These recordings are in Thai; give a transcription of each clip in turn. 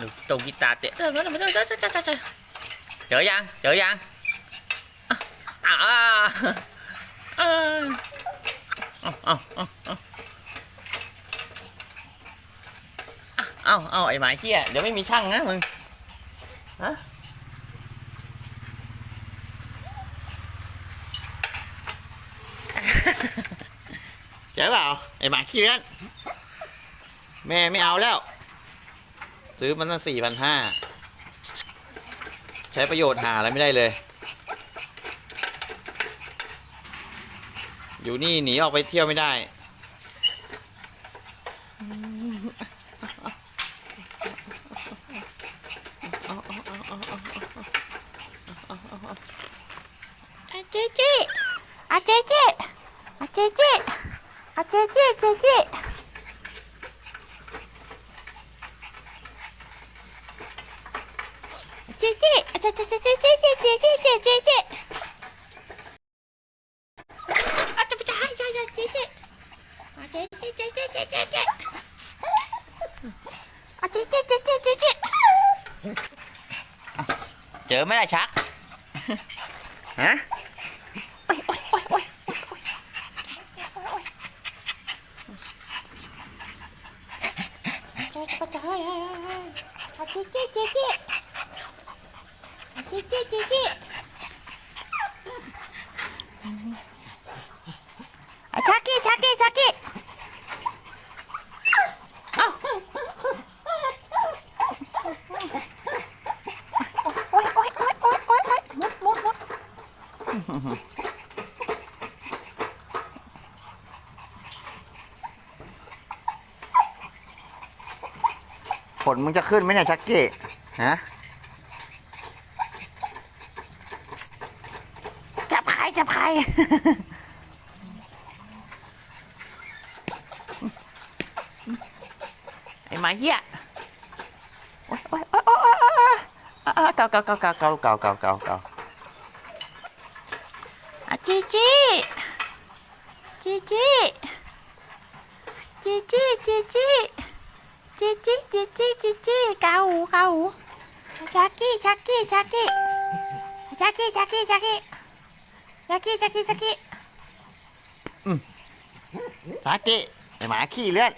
หนูตรงกีตาร์เตะเจอยังเจอยังอ้าวอ้าวอ้าเอ้าเอ้าวไอ้หมาเขี้ยเดี๋ยวไม่มีช่างนะมึงฮะเจ๋อเปล่าไอ้หมาเขี้ยล่นแม่ไม่เอาแล้ว ซื้อมันตั้งสี่พันห้าใช้ประโยชน์หาอะไรไม่ได้เลย อยู่นี่หนีออกไปเที่ยวไม่ได้อาเจเจอาเจเจอาเจเจอาเจเจเจเจ เจอาเจเจเจเจเจเจเจเจเจเจเจอาจะไปจะให้ใช่ใช่เจเจอาเจเจเจเจเจเจเจอาเจเจเจเจเจเจเจอไหมล่ะชักฮะโอ้ยโอ้ยโอ้ยโอ้ยโอ้ยจะไปจะให้ให้ให้ให้อาเจเจเจเจอา เจ๊เจ๊เจ๊เจิชักกี้ชักกี้ชักกี้ผลมึงจะขึ้นไหมเนี่ยชักกี้ฮะ จับใคร ไอ้หมาเหี้ยโอ๊ยโอ๊ยโอ๊ยโอ๊ยเก่าเก่าเก่าเก่าเก่าเก่าเก่าเก่าเก่าจีจีจีจีจีจีจีจีจีจีจีจีจีจีเกาหูเกาหูชักกี้ชักกี้ชักกี้ชักกี้ชักกี้ชักกี้ ชักกี้ชักกี้ชักกี้ชักกี้ไอ้หมาขี้เลื่อน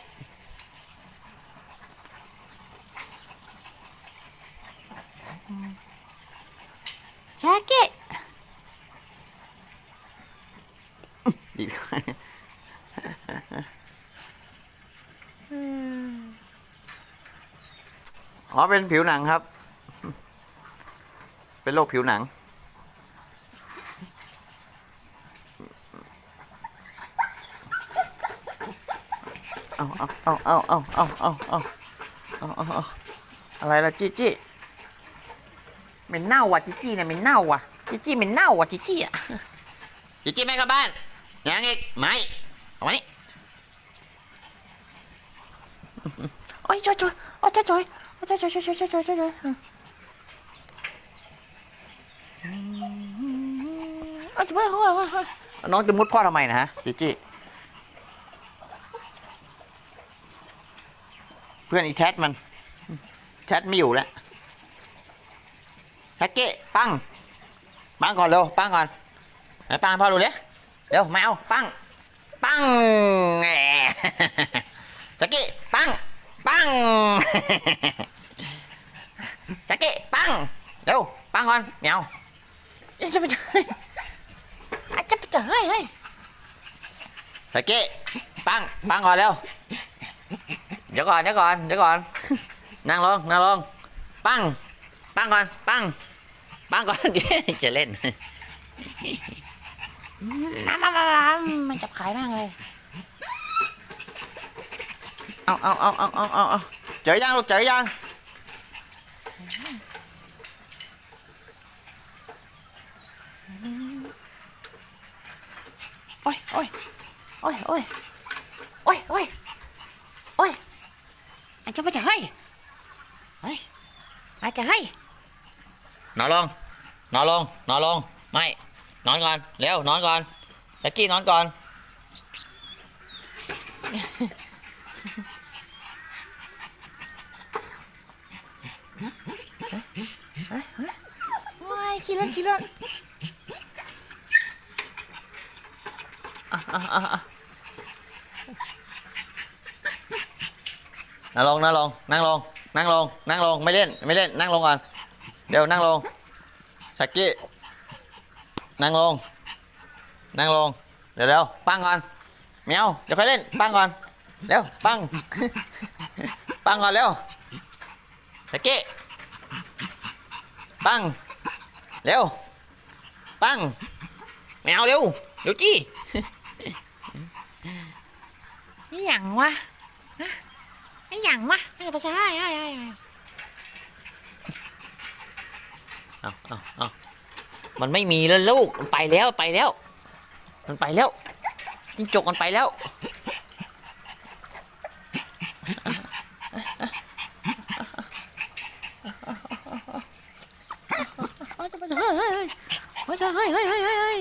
ชักกี้ดีอ๋อเป็นผิวหนังครับ เป็นโรคผิวหนัง เอาเอาเอาเอาเอาเอาเอาเอาเอาเอาอะไรล่ะจีจี้เหม็นเน่าว่ะจีจี้เนี่ยเหม็นเน่าว่ะจีจี้เหม็นเน่าว่ะจีจี้อะจีจี้ไม่กลับบ้านยังอีกไม่เอามานี่โอ้ยจอยจอยโอ้ยจอยจอยโอ้ยจอยจอยจอยจอยจอยจอยจอยโอ้ยจะไปหัวหัวหัวน้องจะมุดพ่อทำไมนะฮะจีจี้ พื่อนอีแชทมัน แชทไม่อยู่แล้วแท็กเก้ปัง ปังก่อนเร็ว ปังก่อนไหนปังพ่อดูเลยเร็วแมวปัง ปังแหมแจ็กกี้ปัง ปังแจ็กกี้ปัง เร็ว ปังก่อนเหนียวจะไปจะอจะไปจะให้ให้แจ็กกี้ปัง ปังก่อนเร็ว เดี๋ยวก่อนเดี๋ยวก่อนเดี๋ยวก่อน นั่งลงนั่งลงปังปังก่อนปังปังก่อนเดี๋ยวจะเล่นมามามามามันจับขายมากเลยเอาเอาเอาเอาเอาเอาเอาเจอยังลูกเจอยังโอ้ยโอ้ยโอ้ยโอ้ยโอ้ยโอ้ยโอ้ยอา จจะไปจะให้เฮ้ยอาจจะให้นอนลงนอนลงนอนลงไม่นอนก่อนเร็วนอนก่อนแจ็กกี้นอนก่อนว้ายขี้เล่นขี้เล่นอะอะอะอะ นั่งลงนั่งลงนั่งลงนั่งลงนั่งลงไม่เล่นไม่เล่นนั่งลงก่อนเดี๋ยวนั่งลงชักกี้นั่งลงนั่งลงเดี๋ยวเดี๋ยวปั้งก่อนแมวเดี๋ยวค่อยเล่นปั้งก่อนเร็วปั้งปั้งก่อนเร็วชักกี้ปั้งเร็วปั้งแมวเร็วเร็วจี้นี่หยังวะ นี่หยังวะเฮ้ยไปใช่ใช่ใช่ใช่เอาเอาเอามันไม่มีแล้วลูก มันไปแล้วไปแล้ว มันไปแล้วจิ้งจกมันไปแล้วเฮ้ยไปใช่เฮ้ยเฮ้ย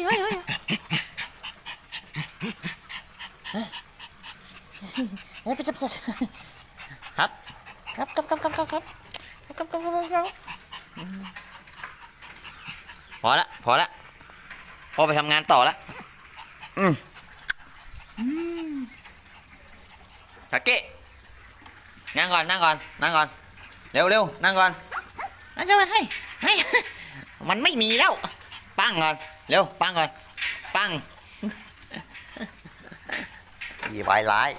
ครับครับครับครับครับครับครับครับครับครับพอละพอละพอไปทำงานต่อละอืมทักเกะนั่งก่อนนั่งก่อนนั่งก่อนเร็วเร็วนั่งก่อนนั่นจะไปให้ให้มันไม่มีแล้ว ปั้งก่อนเร็วปั้งก่อนปั้งอีไวร้าย